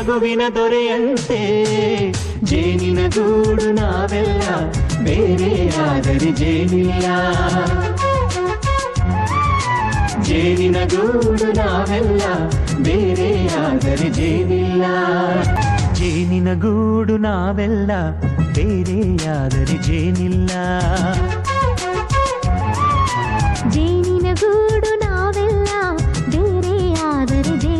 ನಗುವಿನ ದೊರೆಯಂತೆ. ಜೇನಿನ ಗೂಡು ನಾವೆಲ್ಲ ಬೇರೆಯಾದರೆ ಜೇನಿಲ್ಲ. ಜೇನಿನ ಗೂಡು ನಾವೆಲ್ಲ ಬೇರೆಯಾದರೆ ಜೇನಿಲ್ಲ. ಜೇನಿನ ಗೂಡು ನಾವೆಲ್ಲ ಬೇರೆಯಾದರೆ ಜೇನಿಲ್ಲ. ಜೇನಿನ ಗೂಡು ನಾವೆಲ್ಲ ಬೇರೆಯಾದರೆ ಜೇನಿಲ್ಲ.